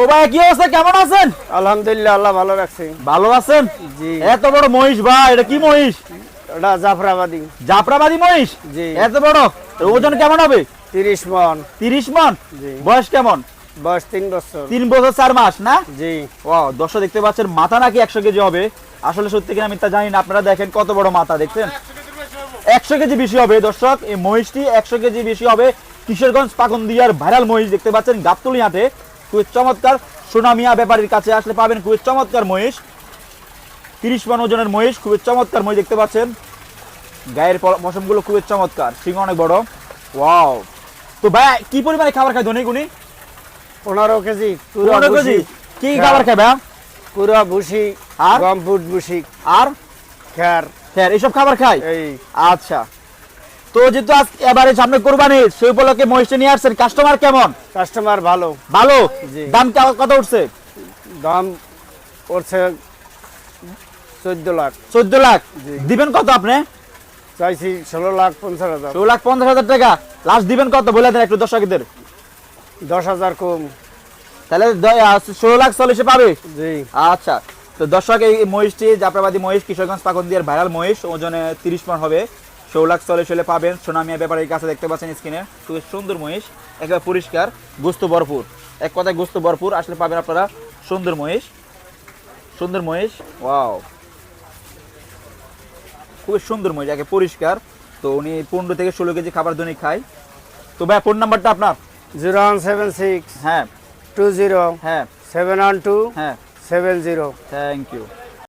ও ভাই কি অবস্থা? কেমন আছেন? আলহামদুলিল্লাহ আল্লাহ ভালো রাখছে। ভালো আছেন? জি। এত বড় মহিষ ভাই এটা কি মহিষ? ওটা জাফরাবাদী। জাফরাবাদী মহিষ? জি। এত বড়? ওজন কেমন হবে? তিরিশ মন। তিরিশ মন? জি। বয়স কেমন? বয়স তিন বছর। তিন বছর চার মাস না? জি। ও দর্শক দেখতে পাচ্ছেন মাথা নাকি একশো কেজি হবে? আসলে সত্যি কিনা আমি তা জানি না আপনারা দেখেন কত বড় মাথা দেখছেন? একশো কেজি বেশি হবে দর্শক এই মহিষটি একশো কেজি বেশি হবে কিশোরগঞ্জ পাকন্দিয়ার ভাইরাল মহিষ দেখতে পাচ্ছেন গাবতলি হাটে। খুবই চমৎকার। সোনামিয়া ব্যাপারীর কাছে আসলে পাবেন খুবই চমৎকার মহিষ। তিরিশ মন ওজনের মহিষ খুবই চমৎকার মহিষ দেখতে পাচ্ছেন। গায়ের পশমগুলো খুবই চমৎকার। সিং অনেক বড়। ওয়াও। তো ভাই কি পরিমাণে খাবার খায় ধনী গুনি পনেরো কেজি। পনেরো কেজি। কি খাবার খায় ভাই পুরো ভুসি আর? গম ফুট ভুসি আর? খ্যার হ্যাঁ এইসব খাবার খায়? এই। আচ্ছা। তো যেহেতু আজ এবারে সামনে কোরবানি সেই উপলক্ষে মহিষটা নিয়ে আসছেন। কাস্টমার কেমন? কাস্টমার ভালো। ভালো? দাম কত উঠছে? দাম পড়ছে চোদ্দ লাখ। চোদ্দ লাখ? দিবেন কত আপনি? চাইছি ষোলো লাখ পঞ্চাশ হাজার। ষোলো লাখ পঞ্চাশ হাজার টাকা। লাস্ট দিবেন কত? বলে দেন একটু দর্শকদের। দশ হাজার কম। তাহলে ষোলো লাখ চল্লিশে পাবে? জি। আচ্ছা। তো দর্শক এই মহিষটি জাফরাবাদী মহিষ কিশোরগঞ্জ পাকন্দিয়ার ভাইরাল মহিষ। ওজনে তিরিশ মন হবে। লাখ চলে হলে পাবেন। সোনামিয়া ব্যাপারের কাছে দেখতে পাচ্ছেন স্ক্রিনে। খুবই সুন্দর মহিষ একেবারে পরিষ্কার গোস্ত ভরপুর। এক কথায় গোস্ত ভরপুর আসলে পাবেন আপনারা সুন্দর মহিষ। সুন্দর মহিষ ওয়াও। খুবই সুন্দর মহিষ একে পরিষ্কার। তো উনি পনেরো থেকে ষোলো কেজি খাবার দৈনিক খায়। তো ভাই ফোন নাম্বারটা আপনার? জিরো ওয়ান সেভেন সিক্স হ্যাঁ। টু জিরো হ্যাঁ। সেভেন ওয়ান টু হ্যাঁ। Seven zero. Thank you.